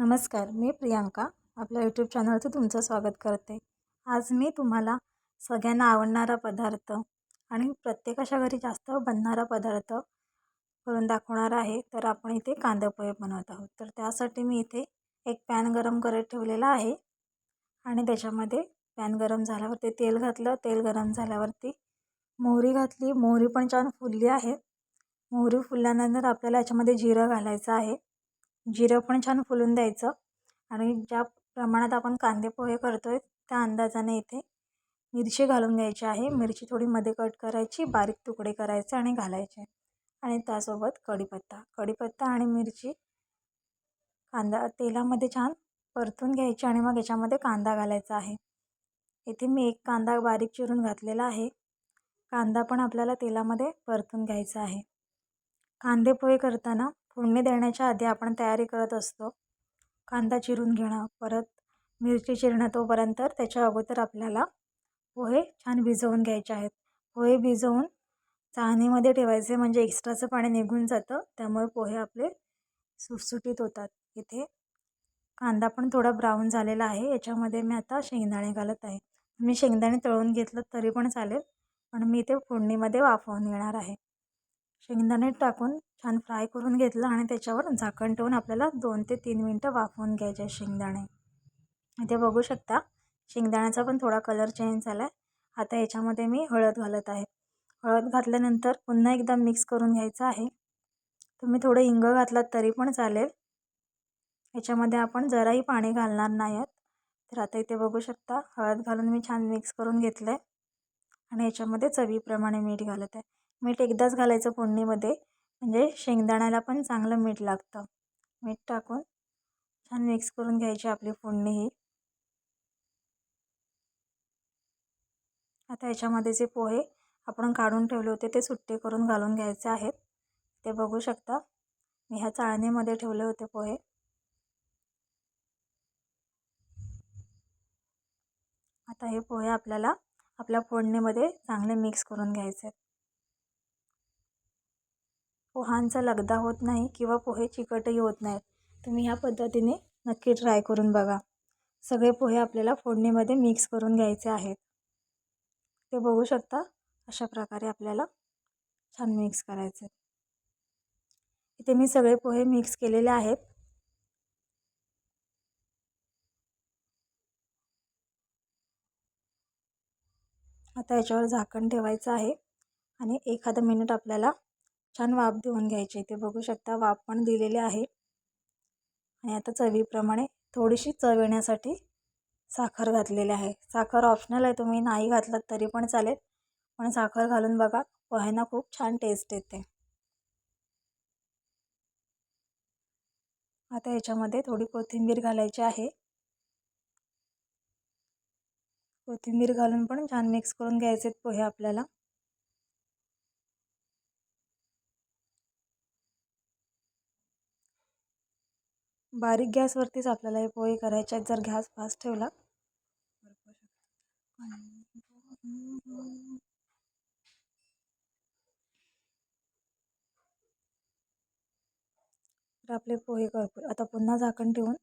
नमस्कार मी प्रियांका. आपल्या यूट्यूब चॅनलचं तुमचं स्वागत करते. आज मी तुम्हाला सगळ्यांना आवडणारा पदार्थ आणि प्रत्येकाच्या घरी जास्त बनणारा पदार्थ करून दाखवणार आहे. तर आपण इथे कांदेपोहे बनवत आहोत. तर त्यासाठी मी इथे एक पॅन गरम करत ठेवलेला आहे आणि त्याच्यामध्ये पॅन गरम झाल्यावरती तेल घातलं. तेल गरम झाल्यावरती मोहरी घातली. मोहरी पण छान फुलली आहे. मोहरी फुलल्यानंतर आपल्याला याच्यामध्ये जिरं घालायचं आहे. जिरं पण छान फुलून द्यायचं. आणि ज्या प्रमाणात आपण कांदे पोहे करतो आहे त्या अंदाजाने इथे मिरची घालून घ्यायची आहे. मिरची थोडी मध्ये कट करायची बारीक तुकडे करायचे आणि घालायचे. आणि त्यासोबत कढीपत्ता. कढीपत्ता आणि मिरची कांदा तेलामध्ये छान परतून घ्यायची आणि मग याच्यामध्ये कांदा घालायचा आहे. इथे मी एक कांदा बारीक चिरून घातलेला आहे. कांदा पण आपल्याला तेलामध्ये परतून घ्यायचा आहे. कांदे पोहे करताना फोडणी देण्याच्या आधी आपण तयारी करत असतो. कांदा चिरून घेणं परत मिरची चिरणं तोपर्यंत त्याच्या अगोदर आपल्याला पोहे छान भिजवून घ्यायचे आहेत. पोहे भिजवून चाळणीमध्ये ठेवायचे म्हणजे एक्स्ट्राचं पाणी निघून जातं. त्यामुळे पोहे आपले सुटसुटीत होतात. इथे कांदा पण थोडा ब्राऊन झालेला आहे. याच्यामध्ये मी आता शेंगदाणे घालत आहे. मी शेंगदाणे तळून घेतलं तरी पण चालेल. पण मी ते फोडणीमध्ये वाफवून घेणार आहे. शेंगदाणे टाकून छान फ्राय करून घेतलं आणि त्याच्यावर झाकण ठेवून आपल्याला दोन ते तीन मिनटं वाफवून घ्यायचे शेंगदाणे. इथे बघू शकता शेंगदाण्याचा पण थोडा कलर चेंज झाला आहे आता याच्यामध्ये मी हळद घालत आहे. हळद घातल्यानंतर पुन्हा एकदा मिक्स करून घ्यायचं आहे. तुम्ही थोडं हिंग घातलात तरी पण चालेल. याच्यामध्ये आपण जराही पाणी घालणार नाही आहेत. तर आता इथे बघू शकता हळद घालून मी छान मिक्स करून घेतलं आहे आणि याच्यामध्ये चवीप्रमाणे मीठ घालत आहे. मीठ एकदाच घालायचं फोडणीमध्ये. म्हणजे शेंगदाण्याला पण चांगलं मीठ लागतं. मीठ टाकून छान मिक्स करून घ्यायची आपली फोडणी ही. आता याच्यामध्ये जे पोहे आपण काढून ठेवले होते ते सुट्टे करून घालून घ्यायचे आहेत. ते बघू शकता. मी ह्या चाळणीमध्ये ठेवले होते पोहे. आता हे पोहे आपल्याला आपल्या फोडणीमध्ये चांगले मिक्स करून घ्यायचे आहेत. पोहांचा लगदा होत नाही किंवा पोहे चिकटही होत नाहीत. तुम्ही ह्या पद्धतीने नक्की ट्राय करून बघा. सगळे पोहे आपल्याला फोडणीमध्ये मिक्स करून घ्यायचे आहेत. ते बघू शकता अशा प्रकारे आपल्याला छान मिक्स करायचे. इथे मी सगळे पोहे मिक्स केलेले आहेत. आता याच्यावर झाकण ठेवायचं आहे आणि एखादं मिनिट आपल्याला छान वाफ देऊन घ्यायची ते बघू शकता वाफ पण दिलेली आहे. आणि आता चवीप्रमाणे थोडीशी चव येण्यासाठी साखर घातलेली आहे. साखर ऑप्शनल आहे. तुम्ही नाही घातलात तरी पण चालेल. पण साखर घालून बघा. पोह्यांना खूप छान टेस्ट येते. आता याच्यामध्ये थोडी कोथिंबीर घालायची आहे. कोथिंबीर घालून पण छान मिक्स करून घ्यायचे पोहे आपल्याला. बारीक गॅसवरतीच आपल्याला हे पोहे करायचे आहेत. जर गॅस फास्ट ठेवला. तर आपले पोहे करपूर. आता पुन्हा झाकण ठेवून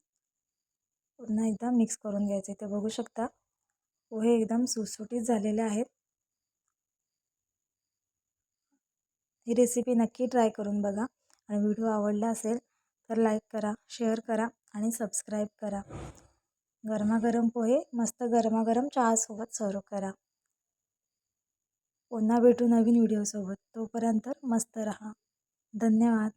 पुन्हा एकदा मिक्स करून घ्यायचे. ते बघू शकता. पोहे एकदम सुटसुटीत झालेले आहेत. ही रेसिपी नक्की ट्राय करून बघा. आणि व्हिडिओ आवडला असेल तर लाईक करा शेअर करा आणि सबस्क्राईब करा. गरमागरम पोहे मस्त गरमागरम चहासोबत सर्व करा. पुन्हा भेटू नवीन व्हिडिओसोबत तोपर्यंत मस्त रहा. धन्यवाद.